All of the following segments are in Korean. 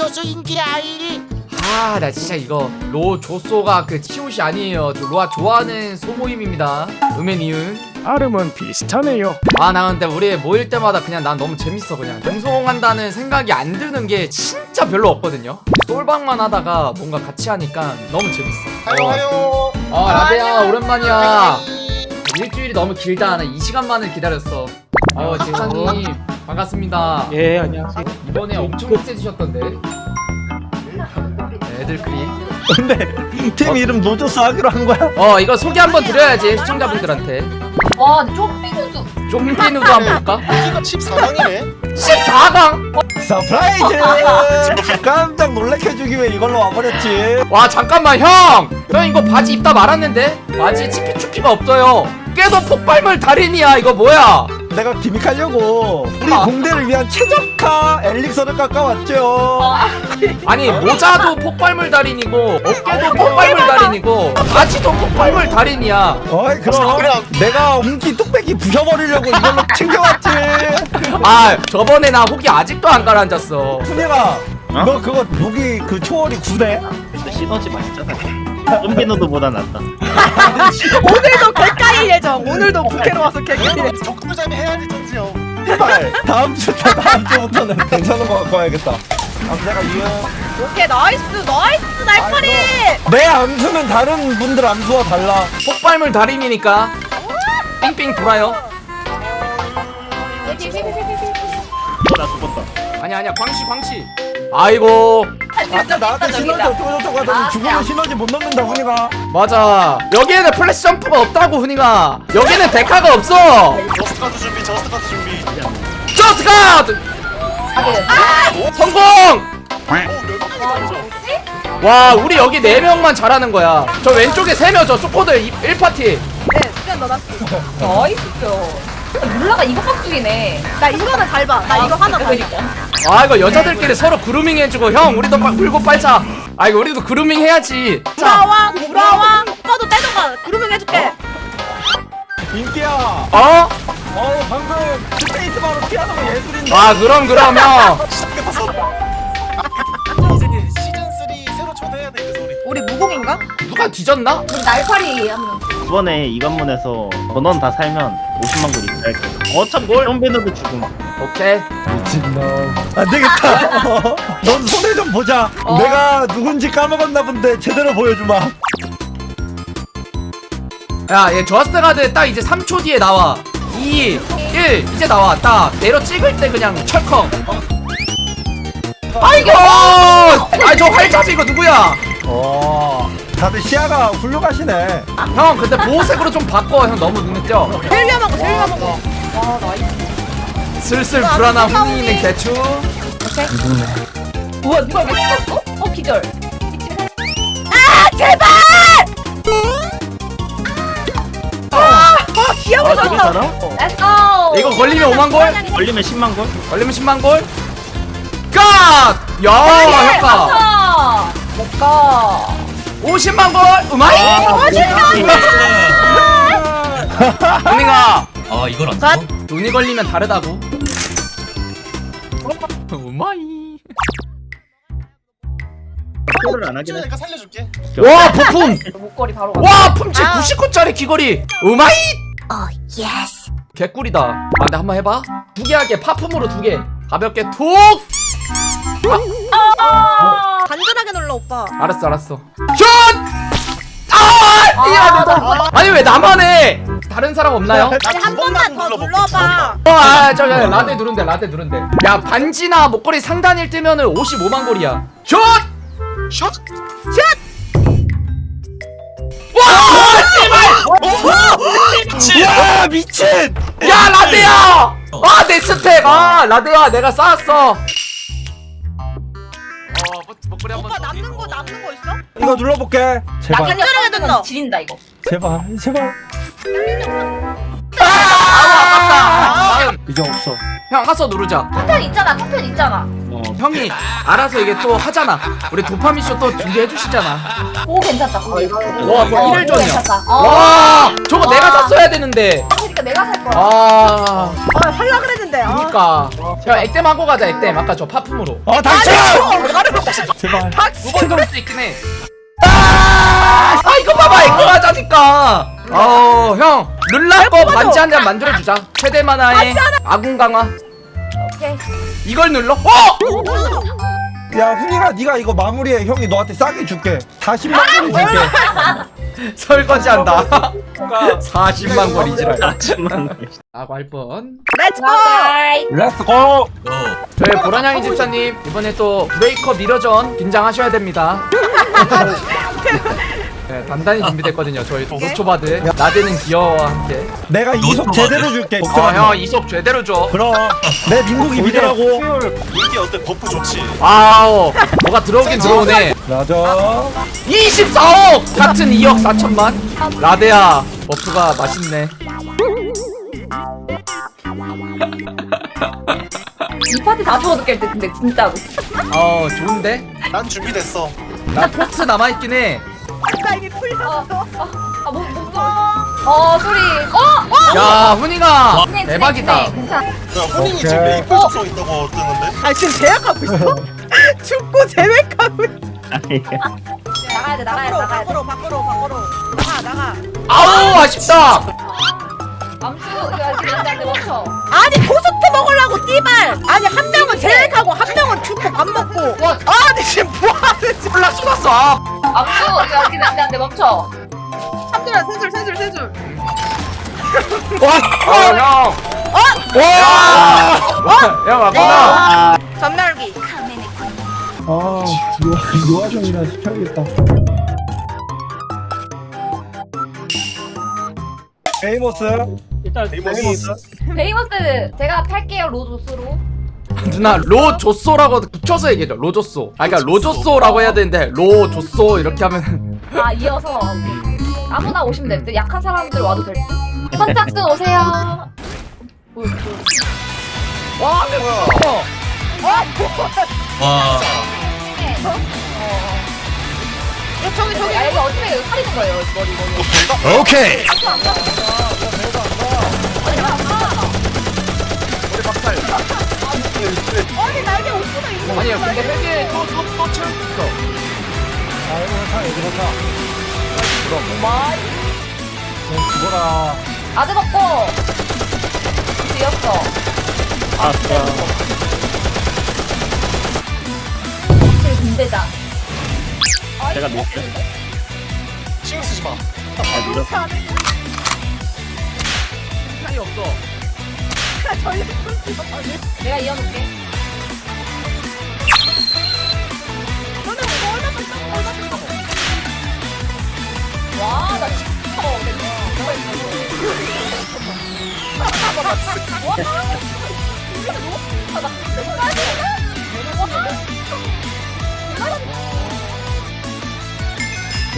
조수 인기 아이 아 나 진짜 이거 로 조소가 그 치옷이 아니에요. 저 로아 좋아하는 소모임입니다. 음엔 이은 아름은 비슷하네요. 아 나 근데 우리 모일 때마다 그냥 난 너무 재밌어 그냥. 방송한다는 생각이 안 드는 게 진짜 별로 없거든요. 솔방만 하다가 뭔가 같이 하니까 너무 재밌어. 하요 하요. 어 라데야 오랜만이야. 일주일이 너무 길다. 나 2시간만을 기다렸어. 어 지사님 반갑습니다 예 안녕하세요. 이번에 엄청 빡세지셨던데 애들 크리 근데 팀 이름 노조스 하기로 한 거야? 어 이거 소개 한번 드려야지 시청자분들한테 와, 근데 쪼삐누도 좀비 누드 한번 볼까? 여기가 14강이네 14강? 서프라이즈! 깜짝 놀래켜주기 위해 이걸로 와버렸지. 와 잠깐만 형! 형 이거 바지 입다 말았는데? 바지에 치피추피가 없어요 깨도 폭발물 달인이야 이거 뭐야 내가 기믹하려고 우리 아. 공대를 위한 최적화 엘릭서를 깎아왔죠. 아니 모자도 폭발물 달인이고 어깨도 폭발물 달인이고 바지도 폭발물 달인이야 어이 그럼 그냥- 내가 웅기 뚝배기 부셔버리려고 이걸로 챙겨왔지. 아 저번에 나 혹이 아직도 안 가라앉았어 훈이가 너 그거 목이 그 초월이 9대? 시너지 맛있잖아. 좀비노드보다 낫다. 오늘도 개까일 예정. 오늘도 국회로 와서 개까일 예정. 적금자미 해야지 정지 형 제발 다음 주 다음 주부터는 괜찮은 거 갖고 와야겠다. 암세가 이은 오케이 나이스 나이스 날파리. 내 암수는 다른 분들 암수와 달라. 폭발물 달인이니까 삥삥 돌아요 죽었다. 아니 아니야 광시 광시 아이고. 아까 나한테 시너지 어쩌고 저쩌고 하더니 죽으면 시너지 못 넣는다 훈이가. 맞아. 여기에는 플래시 점프가 없다고 훈이가. 여기는 데카가 없어. 저스트 카드 준비 저스트 카드 준비. 저스트 카드 성공! 와 우리 여기 4명만 잘하는 거야. 저 왼쪽에 3명 저 쇼코들 1파티. 네 그냥 넣어놨어. 나이스. 몰라가 이거 빡죽이네. 나 이거는 잘 봐. 나 이거 하나 봐. 그러니까. 아 이거 여자들끼리 서로 그루밍 해주고 형 우리도 막 물고 빨자 아 이거 우리도 그루밍 해야지 돌아와 돌아와. 오빠도 떼던가 그루밍 해줄게. 인기야. 어? 어 방금 스페이스 바로 피하는 거 예술인데. 아 그럼 그럼 형 이제 시즌 3 새로 초대해야 돼 우리 무공인가? 누가 뒤졌나? 우리 날파리 하면. 이번에 이 관문에서 전원 다 살면 50만 골 입찰게. 어참 뭘? 좀비노드 죽음. 오케이 미친놈. 안 되겠다. 어, 넌 손에 좀 보자. 어. 내가 누군지 까먹었나 본데 제대로 보여주마. 야얘 저스트 가드 딱 이제 3초 뒤에 나와 2 1 이제 나와 딱 내려 찍을 때 그냥 철컹 아이고 아이 저 활잡이 이거 누구야 어. 다들 시야가 훌륭하시네. 형 근데 보호색으로 좀 바꿔 형 너무 눈에 띄어 제일 위험한 거 제일 위험한 거. 와, 나이스. 슬슬 불안한 흥미있는 대추 우와, 누가 왜 죽었어? 어, 기절. 아 제발. 아 기억을 아 되게 줬다. 렛츠고. 이거 걸리면 5만 골? 걸리면 10만 골? 걸리면 10만 골? 갓! 야 효과 아, 뭔가. 50만 골! 우마이! 은희가 아 이걸 안 갓. 써? 눈이 걸리면 다르다고 우마이 골을 안 하긴 해. 내가 살려줄게 와 부품! 목걸이 바로 가. 와 품치 99짜리 귀걸이 우마이! 개꿀이다 아 근데 한번 해봐 두개 할게 파품으로 두개 가볍게 툭! 간절하게 눌러 오빠. 알았어 알았어 슛! 아! 미안하다 아니 왜 나만 해 다른 사람 없나요? 한 번만 더 눌러봐. 어, 아, 저, 저, 라데 누른데, 라데 누른데. 야, 반지나 목걸이 상단일 뜨면은 55만 골이야. 슛! 슛! 야 미친. 야, 라데야! 아, 내 스택! 아, 라데야, 내가 쌓았어. 어, 목- 목걸이 한번 오빠 남는 거 남는 거 있어? 이거 눌러볼게. 제발. 간절하게 눌러. 지린다, 이거. 제발 제발. 아깝다 이제 없어 형 가서 누르자 파편 있잖아 파편 있잖아 어, 형이 알아서 이게 또 하잖아 우리 도파민 쇼 또 준비해 주시잖아 그거 괜찮다 그거 와, 어, 일일 전이야. 괜찮다 어 와 저거 와. 내가 샀어야 되는데 그러니까 내가 살 거야 아아 아. 그니까. 형 액땜 하고 가자 액땜. 아까 저 파품으로. 어 닥쳐 제발. 두번 돌수 있긴 해. 아, 아 이거 봐봐 액땜 하자니까. 어형 룰라 거 반지 한 잔 만들어주자. 최대 만화의 아군 강화. 오케이. 이걸 눌러? 어! 야 훈이가 네가 이거 마무리해. 형이 너한테 싸게 줄게. 40만 원이 줄게. 설거지한다 40만 거리지랄. 하지만 라고 할 뻔. 렛츠고. 바이 렛츠고 저희 보라냥이 집사님 이번에 또 브레이커 미러전 긴장하셔야 됩니다 네, 단단히 준비됐거든요. 저희 노초바드 나대는 기어와 함께. 내가 이속 제대로 줄게 걱정하지 마. 어형 이속 제대로 줘. 그럼 내 민국이 믿으라고. 물기 어때? 버프 좋지. 와우. 뭐가 들어오긴 들어오네. 맞아 24억! 같은 2억 4천만? 라데야 버프가 맛있네. 이 파티 다 주워도 깰때 근데 진짜로. 어 좋은데? 난 준비됐어. 나 포트 남아있긴 해 나 이게 풀렸어. 아뭐 뭐, 어 소리 어 야, 훈이가 대박이다. 진행, 괜찮아 야, 혼인이 오케이. 지금 메이플 접속 있다고 뜨는데? 아 지금 제약하고 있어? 죽고 있어. 아니 나가야 돼 나가야 돼 나가야 돼 밖으로 밖으로 밖으로 나가 나가. 아우, 아쉽다. 암수 이거 지금 안 돼 멈춰 아니 토스트 먹으려고 띠발. 아니 한 명은 제외하고 한 명은 죽고 밥 먹고. 와. 아니 지금 뭐 하는지. 몰라, 쏟았어. 아, 안돼 안돼. 멈춰. 삼줄아 세줄 세줄 세줄. 어, 형. 와! 형, 왔구나. 전멸기. 아 요아정이나 시켜야겠다. 베이모스. 데이모스. 베이머스. 제가 팔게요 로조스로 누나, 로조소라고 붙여서 얘기해줘. 로조소. 아, 그니까 로조소라고 해야 되는데, 로조소 이렇게 하면. 아 이어서 아무나 오시면 될 듯 약한 사람들 와도 될 듯 선착순 오세요 뭐, 뭐. 와, 뭐야. 와. 네. 어, 어. 야, 저기 저기. 야 이거 어떻게 살리는 거예요 머리 머리 오케이. 아니 아니야, 근데 회계 또, 또, 또 채울 수 있어. 죽어라. 아드 먹고. 뒤였어. 아 군대장. 제가 밀게. 신경 쓰지 마. 아 밀었어. 차이 없어. 내가 이어놓을게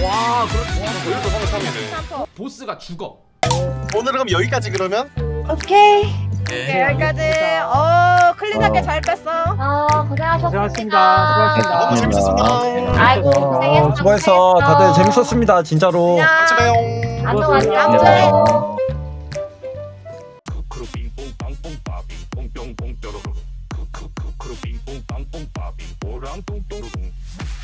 와, 그렇지. 33이네. 보스가 죽어. 오늘은 그럼 여기까지 그러면? 오케이. 네. 여기까지. 어 클린하게 어. 잘 뺐어. 아 고생하셨습니다 너무 재밌었습니다. 아이고 고생했어 어, 수고했어 다들 재밌었습니다 진짜로 안녕. 같이 봬요. 안녕 안녕 안녕.